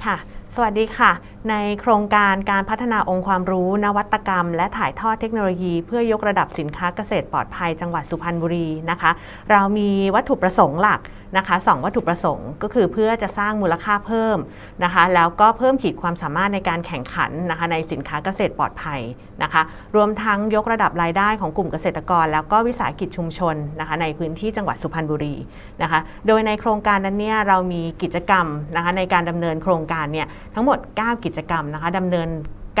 ค่ะ สวัสดีค่ะ ในโครงการการพัฒนาองค์ความรู้ นวัตกรรม และถ่ายทอดเทคโนโลยี เพื่อยกระดับสินค้าเกษตรปลอดภัยจังหวัดสุพรรณบุรีนะคะ เรามีวัตถุประสงค์หลักนะคะสองวัตถุประสงค์ก็คือเพื่อจะสร้างมูลค่าเพิ่มนะคะ แล้วก็เพิ่มขีดความสามารถในการแข่งขันนะคะในสินค้าเกษตรปลอดภัยนะคะ รวมทั้งยกระดับรายได้ของกลุ่มเกษตรกร แล้วก็วิสาหกิจชุมชนนะคะในพื้นที่จังหวัดสุพรรณบุรีนะคะ โดยในโครงการนั้นเนี่ยเรามีกิจกรรมนะคะในการดำเนินโครงการเนี่ยทั้งหมด 9 กิจกรรมนะคะดำเนิน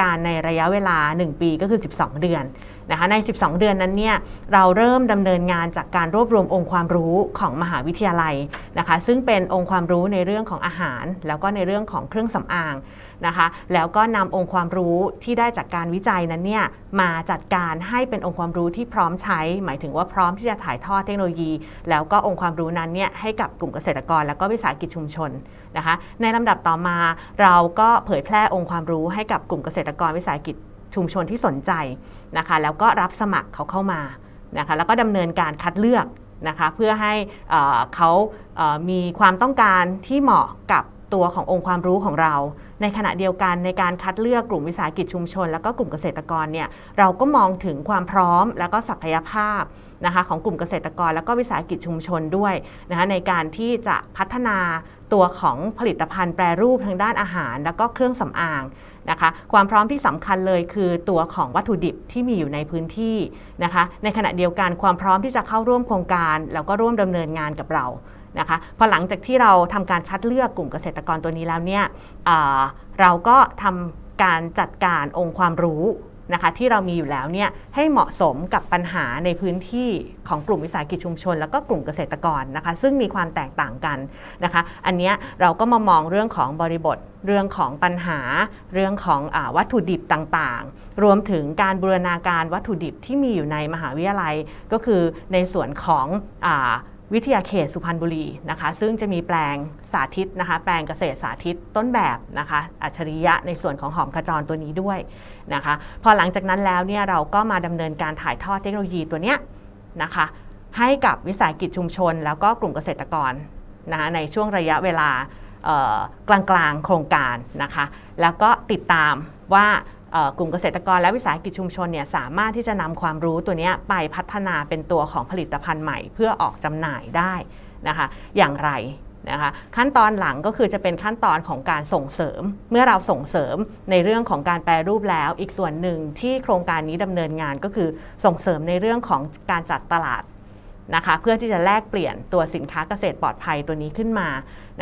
การในระยะเวลา 1 ปีก็คือ 12 เดือน นะคะใน 12 เดือนนั้นเนี่ยเราเริ่มดำเนินงานจากการรวบรวมองค์ความรู้ของมหาวิทยาลัยนะคะซึ่งเป็นองค์ความรู้ในเรื่องของอาหาร แล้วก็ในเรื่องของเครื่องสำอางนะคะแล้วก็นำองค์ความรู้ที่ได้จากการวิจัยนั้นเนี่ยมาจัดการให้เป็นองค์ความรู้ที่พร้อมใช้ หมายถึงว่าพร้อมที่จะถ่ายทอดเทคโนโลยี แล้วก็องค์ความรู้นั้นเนี่ยให้กับกลุ่มเกษตรกร แล้วก็วิสาหกิจชุมชนนะคะในลำดับต่อมาเราก็เผยแพร่องค์ความรู้ให้กับกลุ่มเกษตรกรวิสาหกิจ ชุมชนที่สนใจนะคะ แล้วก็รับสมัครเขาเข้ามานะคะ แล้วก็ดำเนินการคัดเลือกนะคะ เพื่อให้เขามีความต้องการที่เหมาะกับตัวขององค์ความรู้ของเรา ในขณะเดียวกันในการคัดเลือกกลุ่มวิสาหกิจชุมชน แล้วก็กลุ่มเกษตรกรเนี่ยเราก็มองถึงความพร้อมแล้วก็ศักยภาพนะคะของกลุ่มเกษตรกร แล้วก็วิสาหกิจชุมชนด้วยนะคะในการที่จะพัฒนาตัวของผลิตภัณฑ์แปรรูปทางด้านอาหาร แล้วก็เครื่องสำอาง นะคะ ความพร้อมที่สำคัญเลยคือตัวของวัตถุดิบที่มีอยู่ในพื้นที่นะคะ ในขณะเดียวกันความพร้อมที่จะเข้าร่วมโครงการ แล้วก็ร่วมดำเนินงานกับเรานะคะพอหลังจากที่เราทำการคัดเลือกกลุ่มเกษตรกรตัวนี้แล้วเนี่ยเราก็ทำการจัดการองค์ความรู้ นะคะที่เรามีอยู่แล้วเนี่ยให้เหมาะสมกับปัญหาในพื้นที่ของกลุ่มวิสาหกิจชุมชน แล้วก็กลุ่มเกษตรกรนะคะ ซึ่งมีความแตกต่างกันนะคะ อันนี้เราก็มามองเรื่องของบริบทเรื่องของปัญหา เรื่องของอวัตถุดิบต่างๆ รวมถึงการบูรณาการวัตถุดิบที่มีอยู่ในมหาวิทยาลัย ก็คือในส่วนของอ วิทยาเขตสุพรรณบุรีนะคะ ซึ่งจะมีแปลงสาธิตนะคะ แปลงเกษตรสาธิตต้นแบบนะคะ อัจฉริยะในส่วนของหอมขจรตัวนี้ด้วยนะคะ พอหลังจากนั้นแล้วเนี่ยเราก็มาดำเนินการถ่ายทอดเทคโนโลยีตัวเนี้ยนะคะ ให้กับวิสาหกิจชุมชน แล้วก็กลุ่มเกษตรกรนะคะในช่วงระยะเวลากลางๆโครงการนะคะ แล้วก็ติดตามว่า กลุ่มเกษตรกรและวิสาหกิจชุมชนเนี่ยสามารถที่จะนำความรู้ตัวนี้ไปพัฒนาเป็นตัวของผลิตภัณฑ์ใหม่ เพื่อออกจำหน่ายได้นะคะ อย่างไรนะคะขั้นตอนหลังก็คือจะเป็นขั้นตอนของการส่งเสริม เมื่อเราส่งเสริมในเรื่องของการแปรรูปแล้ว อีกส่วนหนึ่งที่โครงการนี้ดำเนินงานก็คือส่งเสริมในเรื่องของการจัดตลาด นะคะเพื่อที่จะแลกเปลี่ยนตัวสินค้าเกษตรปลอดภัยตัวนี้ขึ้นมา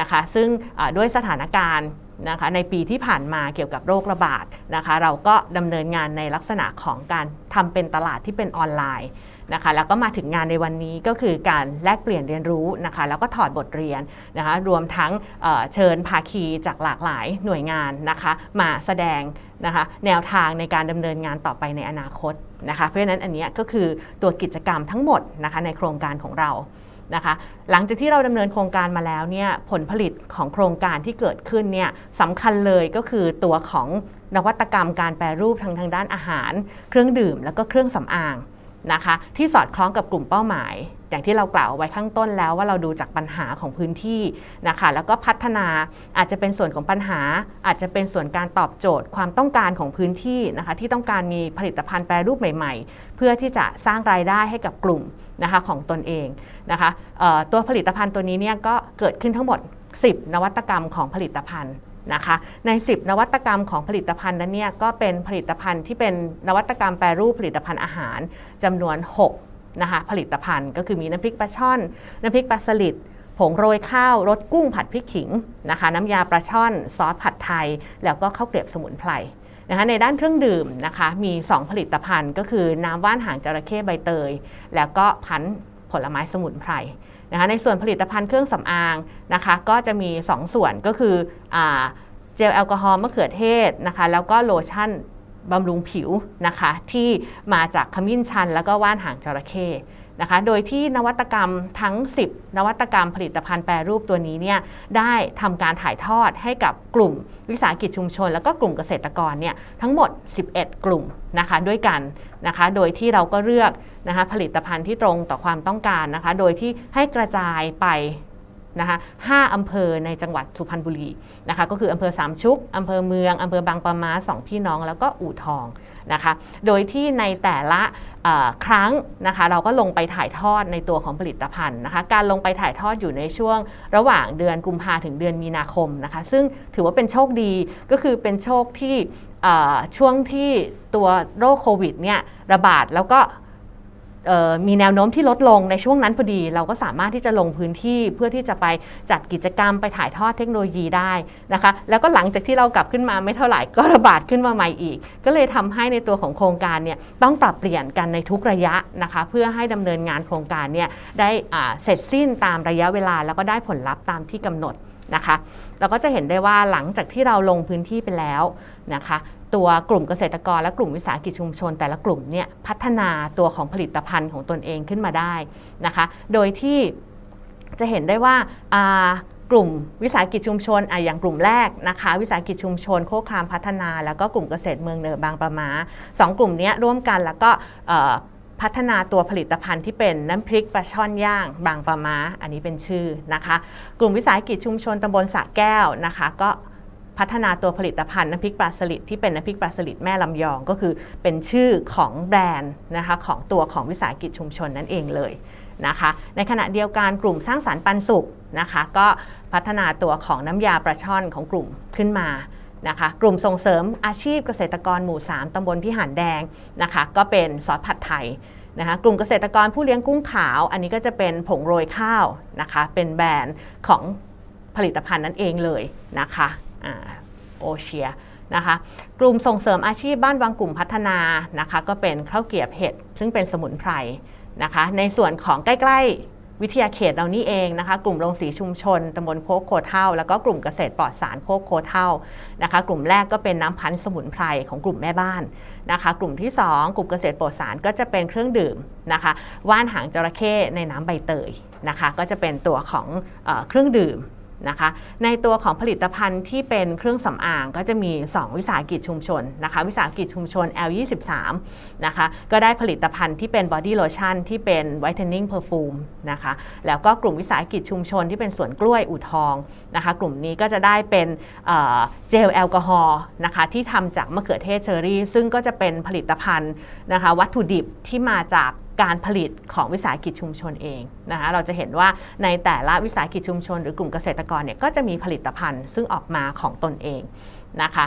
นะคะซึ่งด้วยสถานการณ์นะคะในปีที่ผ่านมาเกี่ยวกับโรคระบาดนะคะเราก็ดำเนินงานในลักษณะของการทำเป็นตลาดที่เป็นออนไลน์ นะคะแล้วก็มาถึงงานในวันนี้ก็คือการแลกเปลี่ยนเรียนรู้นะคะแล้วก็ถอดบทเรียนนะคะรวมทั้งเเชิญภาคีจากหลากหลายหน่วยงานนะคะมาแสดงนะคะแนวทางในการดำเนินงานต่อไปในอนาคตนะคะเพราะฉะนั้นอันนี้ก็คือตัวกิจกรรมทั้งหมดนะคะในโครงการของเรานะคะหลังจากที่เราดำเนินโครงการมาแล้วเนี่ยผลผลิตของโครงการที่เกิดขึ้นเนี่ยสำคัญเลยก็คือตัวของนวัตกรรมการแปรรูปทางทางด้านอาหาร เครื่องดื่ม แล้วก็เครื่องสำอาง นะคะที่สอดคล้องกับกลุ่มเป้าหมาย อย่างที่เรากล่าวไว้ข้างต้นแล้วว่าเราดูจากปัญหาของพื้นที่นะคะแล้วก็พัฒนาอาจจะเป็นส่วนของปัญหา อาจจะเป็นส่วนการตอบโจทย์ความต้องการของพื้นที่นะคะที่ต้องการมีผลิตภัณฑ์แปรรูปใหม่ๆ เพื่อที่จะสร้างรายได้ให้กับกลุ่มนะคะของตนเองนะคะตัวผลิตภัณฑ์ตัวนี้เนี่ยก็เกิดขึ้นทั้งหมด 10 นวัตกรรมของผลิตภัณฑ์ นะคะ ใน 10 นวัตกรรมของผลิตภัณฑ์นั้นเนี่ยก็เป็นผลิตภัณฑ์ที่เป็นนวัตกรรมแปรรูปผลิตภัณฑ์อาหารจำนวน 6 นะคะ ผลิตภัณฑ์ก็คือมีน้ำพริกปลาช่อน น้ำพริกปลาสลิดผงโรยข้าวรสกุ้งผัดพริกขิงนะคะ น้ำยาปลาช่อนซอสผัดไทย แล้วก็ข้าวเกลียบสมุนไพรนะคะในด้านเครื่องดื่มนะคะมี 2 ผลิตภัณฑ์ ก็คือน้ำว่านหางจระเข้ใบเตย แล้วก็พันผลไม้สมุนไพร นะคะในส่วนผลิตภัณฑ์เครื่องสำอางนะคะก็จะมี 2 ส่วนก็คืออเจลแอลกอฮอล์มะเขือเทศนะคะแล้วก็โลชั่นบำรุงผิวนะคะที่มาจากขมิ้นชันแล้วก็ว่านหางจระเข้ นะคะ โดยที่นวัตกรรมทั้ง 10 นวัตกรรมผลิตภัณฑ์แปรรูปตัวนี้เนี่ยได้ทำการถ่ายทอดให้กับกลุ่มวิสาหกิจชุมชน แล้วก็กลุ่มเกษตรกรเนี่ยทั้งหมด 11 กลุ่มนะคะด้วยกันนะคะ โดยที่เราก็เลือกนะคะผลิตภัณฑ์ที่ตรงต่อความต้องการนะคะ โดยที่ให้กระจายไป นะคะ5อำเภอในจังหวัดสุพรรณบุรีนะคะก็คืออำเภอสามชุกอำเภอเมืองอำเภอบางปะมาสองพี่น้องแล้วก็อู่ทองนะคะโดยที่ในแต่ละครั้งนะคะเราก็ลงไปถ่ายทอดในตัวของผลิตภัณฑ์นะคะการลงไปถ่ายทอดอยู่ในช่วงระหว่างเดือนกุมภาถึงเดือนมีนาคมนะคะซึ่งถือว่าเป็นโชคดีก็คือเป็นโชคที่ช่วงที่ตัวโรคโควิดเนี่ยระบาดแล้วก็ มีแนวโน้มที่ลดลงในช่วงนั้นพอดี เราก็สามารถที่จะลงพื้นที่เพื่อที่จะไปจัดกิจกรรมไปถ่ายทอดเทคโนโลยีได้นะคะ แล้วก็หลังจากที่เรากลับขึ้นมาไม่เท่าไหร่ก็ระบาดขึ้นมาใหม่อีก ก็เลยทำให้ในตัวของโครงการเนี่ยต้องปรับเปลี่ยนกันในทุกระยะนะคะ เพื่อให้ดำเนินงานโครงการเนี่ยได้เสร็จสิ้นตามระยะเวลาแล้วก็ได้ผลลัพธ์ตามที่กำหนด นะคะ เราก็จะเห็นได้ว่าหลังจากที่เราลงพื้นที่ไปแล้วนะคะ ตัวกลุ่มเกษตรกรและกลุ่มวิสาหกิจชุมชน แต่ละกลุ่มเนี่ยพัฒนาตัวของผลิตภัณฑ์ของตนเองขึ้นมาได้นะคะ โดยที่จะเห็นได้ว่ากลุ่มวิสาหกิจชุมชนออย่างกลุ่มแรกนะคะ วิสาหกิจชุมชนโคครามพัฒนา แล้วก็กลุ่มเกษตรเมืองเนินบางประมาสองกลุ่มนี้ร่วมกันแล้วก็ พัฒนาตัวผลิตภัณฑ์ที่เป็นน้ำพริกปลาช่อนย่าง บางปะมาอันนี้เป็นชื่อนะคะ กลุ่มวิสาหกิจชุมชนตำบลสะแก้วนะคะ ก็พัฒนาตัวผลิตภัณฑ์น้ำพริกปลาสลิดที่เป็นน้ำพริกปลาสลิดแม่ลำยอง ก็คือเป็นชื่อของแบรนด์นะคะของตัวของวิสาหกิจชุมชนนั่นเองเลยนะคะ ในขณะเดียวกันกลุ่มสร้างสารรค์ปันสุขนะคะ ก็พัฒนาตัวของน้ำยาปลาช่อนของกลุ่มขึ้นมา นะคะกลุ่มส่งเสริมอาชีพเกษตรกรหมู่ 3ตำบลพิหารแดงนะคะก็เป็นซอสผัดไทยนะคะกลุ่มเกษตรกรผู้เลี้ยงกุ้งขาว อันนี้ก็จะเป็นผงโรยข้าวนะคะเป็นแบรนด์ของผลิตภัณฑ์นั่นเองเลยนะคะโอเชียนะคะกลุ่มส่งเสริมอาชีพบ้านวังกลุ่มพัฒนานะคะก็เป็นข้าวเกียบเห็ดซึ่งเป็นสมุนไพรนะคะในส่วนของใกล้ๆ วิทยาเขตเรานี่เองนะคะ กลุ่มโรงสีชุมชนตำบลโคกโคเท่า แล้วก็กลุ่มเกษตรปลอดสารโคกโคเท่านะคะ กลุ่มแรกก็เป็นน้ำพันธุ์สมุนไพรของกลุ่มแม่บ้านนะคะ กลุ่มที่ 2 กลุ่มเกษตรปลอดสารก็จะเป็นเครื่องดื่มนะคะว่านหางจระเข้ในน้ำใบเตยนะคะ ก็จะเป็นตัวของเอเครื่องดื่ม นะคะ ในตัวของผลิตภัณฑ์ที่เป็นเครื่องสำอางก็จะมี 2 วิสาหกิจชุมชนนะคะ วิสาหกิจชุมชน L23 นะคะ ก็ได้ผลิตภัณฑ์ที่เป็นบอดี้โลชั่นที่เป็นไวท์เทนนิ่งเพอร์ฟูมนะคะ แล้วก็กลุ่มวิสาหกิจชุมชนที่เป็นสวนกล้วยอู่ทองนะคะ กลุ่มนี้ก็จะได้เป็นเจลแอลกอฮอล์นะคะที่ทำจากมะเขือเทศเชอรี่ ซึ่งก็จะเป็นผลิตภัณฑ์นะคะวัตถุดิบที่มาจาก การผลิตของวิสาหกิจชุมชนเองนะคะเราจะเห็นว่าในแต่ละวิสาหกิจชุมชน หรือกลุ่มเกษตรกรเนี่ยก็จะมีผลิตภัณฑ์ซึ่งออกมาของตนเองนะคะ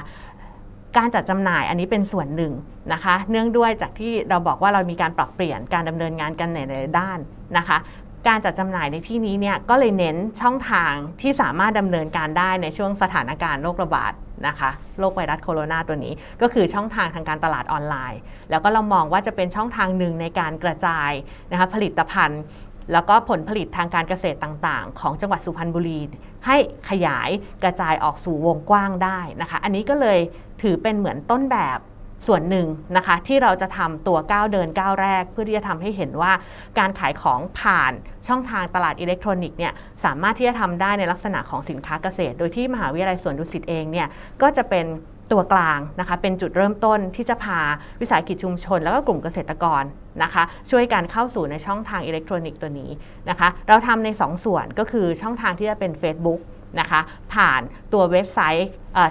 การจัดจำหน่ายอันนี้เป็นส่วนหนึ่งนะคะ เนื่องด้วยจากที่เราบอกว่าเรามีการปรับเปลี่ยนการดำเนินงานกันในหลายด้านนะคะ การจัดจำหน่ายในที่นี้เนี่ยก็เลยเน้นช่องทางที่สามารถดำเนินการได้ในช่วงสถานการณ์โรคระบาดนะคะโรคไวรัสโคโรนาตัวนี้ ก็คือช่องทางทางการตลาดออนไลน์ แล้วก็เรามองว่าจะเป็นช่องทางหนึ่งในการกระจายนะคะผลิตภัณฑ์ แล้วก็ผลผลิตทางการเกษตรต่างๆ ของจังหวัดสุพรรณบุรี ให้ขยายกระจายออกสู่วงกว้างได้นะคะ อันนี้ก็เลยถือเป็นเหมือนต้นแบบ ส่วนหนึ่งนะคะที่เราจะทำตัวก้าวเดินก้าวแรก เพื่อที่จะทำให้เห็นว่าการขายของผ่านช่องทางตลาดอิเล็กทรอนิกส์เนี่ยสามารถที่จะทำได้ในลักษณะของสินค้าเกษตร โดยที่มหาวิทยาลัยสวนดุสิตเองเนี่ยก็จะเป็นตัวกลางนะคะเป็นจุดเริ่มต้นที่จะพาวิสาหกิจชุมชน แล้วก็กลุ่มเกษตรกรนะคะช่วยการเข้าสู่ในช่องทางอิเล็กทรอนิกส์ตัวนี้นะคะเราทำใน2ส่วนก็คือช่องทางที่จะเป็น Facebook นะคะผ่านตัวเว็บไซต์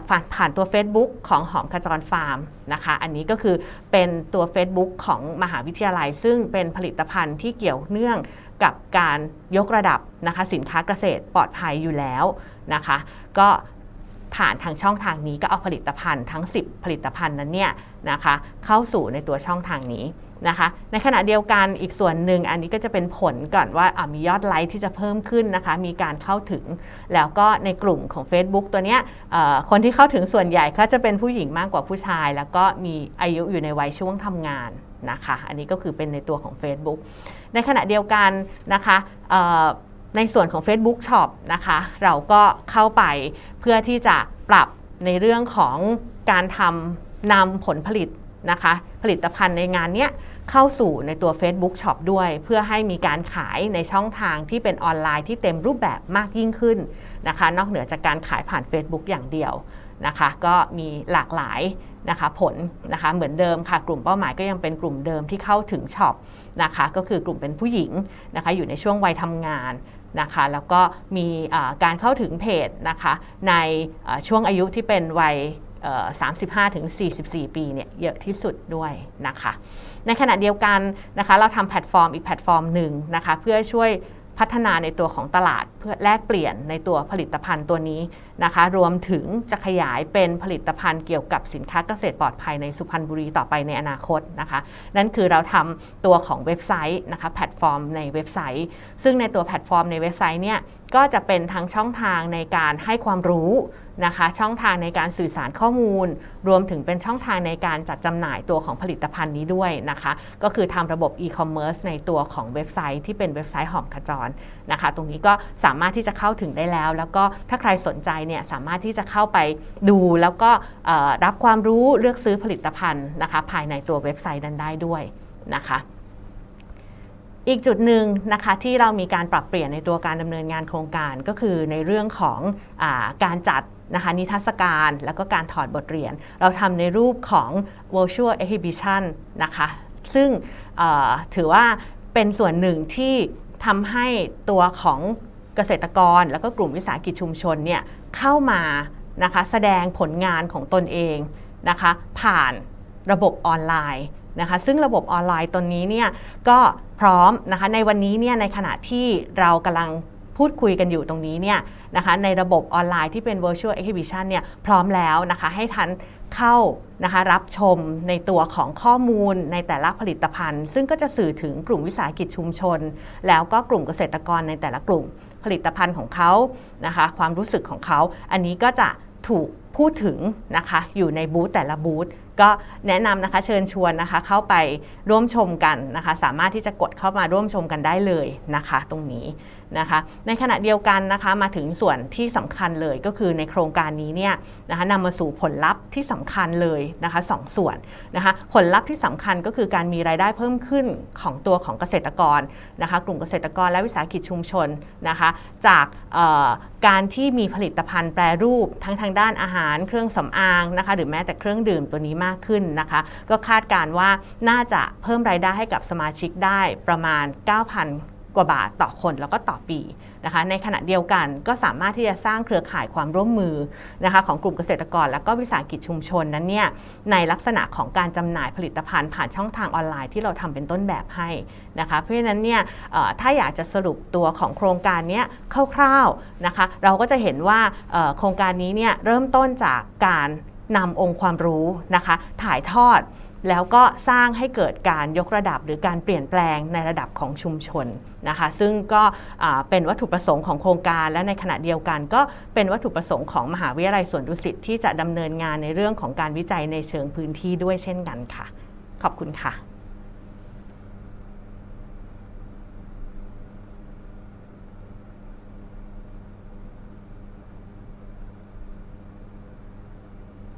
ผ่านผ่านตัว Facebook ของหอมขจรฟาร์มนะคะอันนี้ก็คือเป็นตัว Facebook ของมหาวิทยาลัย ซึ่งเป็นผลิตภัณฑ์ที่เกี่ยวเนื่องกับการยกระดับนะคะสินค้าเกษตรปลอดภัยอยู่แล้วนะคะก็ผ่านทางช่องทางนี้ก็เอาผลิตภัณฑ์ทั้ง 10 ผลิตภัณฑ์นั้นเนี่ยนะคะเข้าสู่ในตัวช่องทางนี้ นะคะ ในขณะเดียวกันอีกส่วนหนึ่งอันนี้ก็จะเป็นผลก่อนว่ามียอดไลค์ที่จะเพิ่มขึ้นนะคะ มีการเข้าถึง แล้วก็ในกลุ่มของ Facebook ตัวเนี้ยคนที่เข้าถึงส่วนใหญ่ก็จะเป็นผู้หญิงมากกว่าผู้ชาย แล้วก็มีอายุอยู่ในวัยช่วงทำงานนะคะ อันนี้ก็คือเป็นในตัวของ Facebook ในขณะเดียวกันนะคะในส่วนของ Facebook Shop นะคะ เราก็เข้าไปเพื่อที่จะปรับในเรื่องของการทำนำผลผลิต นะคะ ผลิตภัณฑ์ในงานนี้เข้าสู่ในตัว Facebook Shop ด้วย เพื่อให้มีการขายในช่องทางที่เป็นออนไลน์ที่เต็มรูปแบบมากยิ่งขึ้นนะคะ นอกเหนือจากการขายผ่าน Facebook อย่างเดียวนะคะ ก็มีหลากหลายนะคะผลนะคะเหมือนเดิมค่ะ กลุ่มเป้าหมายก็ยังเป็นกลุ่มเดิมที่เข้าถึงช็อปนะคะก็คือกลุ่มเป็นผู้หญิงนะคะอยู่ในช่วงวัยทำงานนะคะแล้วก็มีการเข้าถึงเพจนะคะในช่วงอายุที่เป็นวัย 35-44 ปีเนี่ยเยอะที่สุดด้วยนะคะ ในขณะเดียวกันนะคะเราทำแพลตฟอร์มอีกแพลตฟอร์มหนึ่งนะคะเพื่อช่วยพัฒนาในตัวของตลาดเพื่อแลกเปลี่ยนในตัวผลิตภัณฑ์ตัวนี้นะคะ รวมถึงจะขยายเป็นผลิตภัณฑ์เกี่ยวกับสินค้าเกษตรปลอดภัยในสุพรรณบุรีต่อไปในอนาคตนะคะ นั่นคือเราทำตัวของเว็บไซต์นะคะแพลตฟอร์มในเว็บไซต์ ซึ่งในตัวแพลตฟอร์มในเว็บไซต์เนี่ยก็จะเป็นทั้งช่องทางในการให้ความรู้ นะคะ ช่องทางในการสื่อสารข้อมูล รวมถึงเป็นช่องทางในการจัดจำหน่ายตัวของผลิตภัณฑ์นี้ด้วยนะคะ ก็คือทำระบบ e-commerce ในตัวของเว็บไซต์ที่เป็นเว็บไซต์หอมขจรนะคะ ตรงนี้ก็สามารถที่จะเข้าถึงได้แล้ว แล้วก็ถ้าใครสนใจเนี่ยสามารถที่จะเข้าไปดูแล้วก็รับความรู้เลือกซื้อผลิตภัณฑ์นะคะ ภายในตัวเว็บไซต์นั้นได้ด้วยนะคะ อีกจุดหนึ่งนะคะที่เรามีการปรับเปลี่ยนในตัวการดำเนินงานโครงการก็คือในเรื่องของอาการจัดนะคะนิทรรศการแล้วก็การถอดบทเรียน เราทำในรูปของ virtual exhibition นะคะซึ่งถือว่าเป็นส่วนหนึ่งที่ทำให้ตัวของเกษตรกร แล้วก็กลุ่มวิสาหกิจชุมชนเนี่ยเข้ามานะคะแสดงผลงานของตนเองนะคะผ่านระบบออนไลน์ นะคะซึ่งระบบออนไลน์ตนนี้เนี่ยก็พร้อมนะคะในวันนี้เนี่ยในขณะที่เรากำลังพูดคุยกันอยู่ตรงนี้เนี่ยนะคะในระบบออนไลน์ที่เป็น virtual exhibition เนี่ยพร้อมแล้วนะคะให้ทันเข้านะคะรับชมในตัวของข้อมูลในแต่ละผลิตภัณฑ์ ซึ่งก็จะสื่อถึงกลุ่มวิสาหกิจชุมชน แล้วก็กลุ่มเกษตรกรในแต่ละกลุ่ม ผลิตภัณฑ์ของเขานะคะความรู้สึกของเขา อันนี้ก็จะถูกพูดถึงนะคะอยู่ในบูธแต่ละบูธ ก็แนะนำนะคะเชิญชวนนะคะเข้าไปร่วมชมกันนะคะ สามารถที่จะกดเข้ามาร่วมชมกันได้เลยนะคะ ตรงนี้ นะคะ ในขณะเดียวกันนะคะมาถึงส่วนที่สำคัญเลยก็คือในโครงการนี้เนี่ยนะคะนำมาสู่ผลลัพธ์ที่สำคัญเลยนะคะสองส่วนนะคะผลลัพธ์ที่สำคัญก็คือการมีรายได้เพิ่มขึ้นของตัวของเกษตรกรนะคะ กลุ่มเกษตรกรและวิสาหกิจชุมชนนะคะ จากการที่มีผลิตภัณฑ์แปรรูปทั้งทางด้านอาหารเครื่องสำอางนะคะหรือแม้แต่เครื่องดื่มตัวนี้มากขึ้นนะคะ ก็คาดการณ์ว่าน่าจะเพิ่มรายได้ให้กับสมาชิกได้ประมาณ 9,000 กว่าบาทต่อคนแล้วก็ต่อปีนะคะในขณะเดียวกันก็สามารถที่จะสร้างเครือข่ายความร่วมมือนะคะของกลุ่มเกษตรกร และก็วิสาหกิจชุมชนนั้นเนี่ยในลักษณะของการจำหน่ายผลิตภัณฑ์ผ่านช่องทางออนไลน์ที่เราทำเป็นต้นแบบให้นะคะเพราะฉะนั้นเนี่ยถ้าอยากจะสรุปตัวของโครงการนี้คร่าวๆนะคะเราก็จะเห็นว่าโครงการนี้เนี่ยเริ่มต้นจากการนำองค์ความรู้นะคะถ่ายทอด แล้วก็สร้างให้เกิดการยกระดับหรือการเปลี่ยนแปลงในระดับของชุมชนนะคะ ซึ่งก็เป็นวัตถุประสงค์ของโครงการ และในขณะเดียวกัน ก็เป็นวัตถุประสงค์ของมหาวิทยาลัยสวนดุสิตที่จะดำเนินงานในเรื่องของการวิจัยในเชิงพื้นที่ด้วยเช่นกันค่ะ ขอบคุณค่ะ